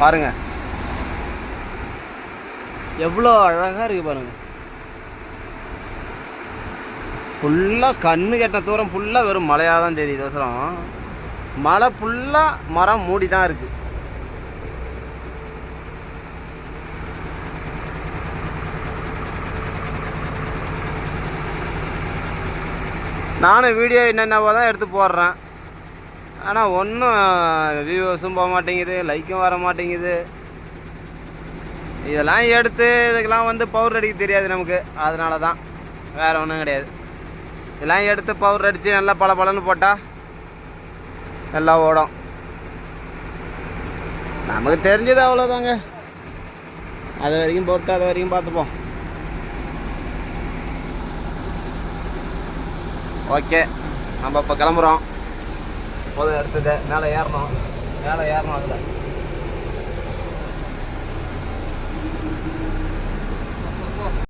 பாருங்க. எவ்வளோ அழகாக இருக்கு பாருங்க. ஃபுல்லாக கண்ணு கெட்ட தூரம் ஃபுல்லாக வெறும் மலையாக தான் தெரியுது அவசரம் மலை ஃபுல்லாக மரம் மூடி தான் இருக்குது நானும் வீடியோ என்னென்னவோ தான் எடுத்து போடுறேன். ஆனால் ஒன்றும் வியூவர்ஸும் போக மாட்டேங்குது லைக்கும் வர மாட்டேங்குது. இதெல்லாம் எடுத்து இதுக்கெல்லாம் வந்து பவுடர் அடிக்க தெரியாது நமக்கு. அதனால தான் வேறு ஒன்றும் கிடையாது. இதெல்லாம் எடுத்து பவுடர் அடித்து நல்லா பல பலன்னு போட்டால் எல்லாம் ஓடும். நமக்கு தெரிஞ்சது அவ்வளோதாங்க அது வரைக்கும் போட்டு அது வரைக்கும் பார்த்துப்போம். ஓகே நம்ம இப்போ கிளம்புறோம். போதும் எடுத்தது மேலே ஏறணும். மேலே ஏறணும் அதில்.